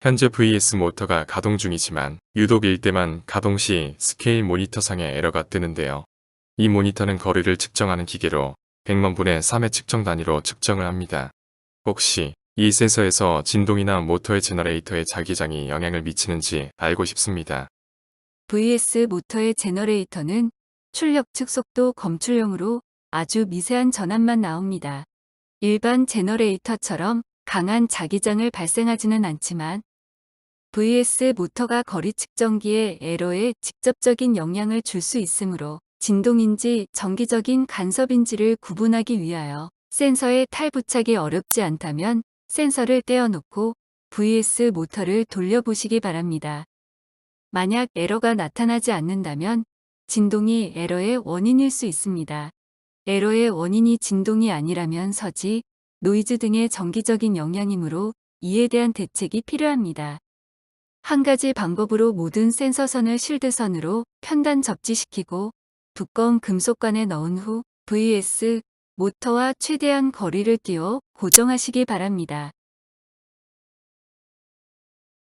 현재 VS 모터가 가동 중이지만 유독 일 때만 가동 시 스케일 모니터상에 에러가 뜨는데요. 이 모니터는 거리를 측정하는 기계로 100만 분의 3의 측정 단위로 측정을 합니다. 혹시 이 센서에서 진동이나 모터의 제너레이터의 자기장이 영향을 미치는지 알고 싶습니다. VS 모터의 제너레이터는 출력 측 속도 검출용으로 아주 미세한 전압만 나옵니다. 일반 제너레이터처럼 강한 자기장을 발생하지는 않지만 VS 모터가 거리 측정기의 에러에 직접적인 영향을 줄 수 있으므로 진동인지 정기적인 간섭인지를 구분하기 위하여 센서에 탈부착이 어렵지 않다면 센서를 떼어놓고 VS 모터를 돌려보시기 바랍니다. 만약 에러가 나타나지 않는다면 진동이 에러의 원인일 수 있습니다. 에러의 원인이 진동이 아니라면 서지, 노이즈 등의 정기적인 영향이므로 이에 대한 대책이 필요합니다. 한 가지 방법으로 모든 센서선을 실드선으로 편단 접지시키고 두꺼운 금속관에 넣은 후 VS 모터와 최대한 거리를 띄워 고정하시기 바랍니다.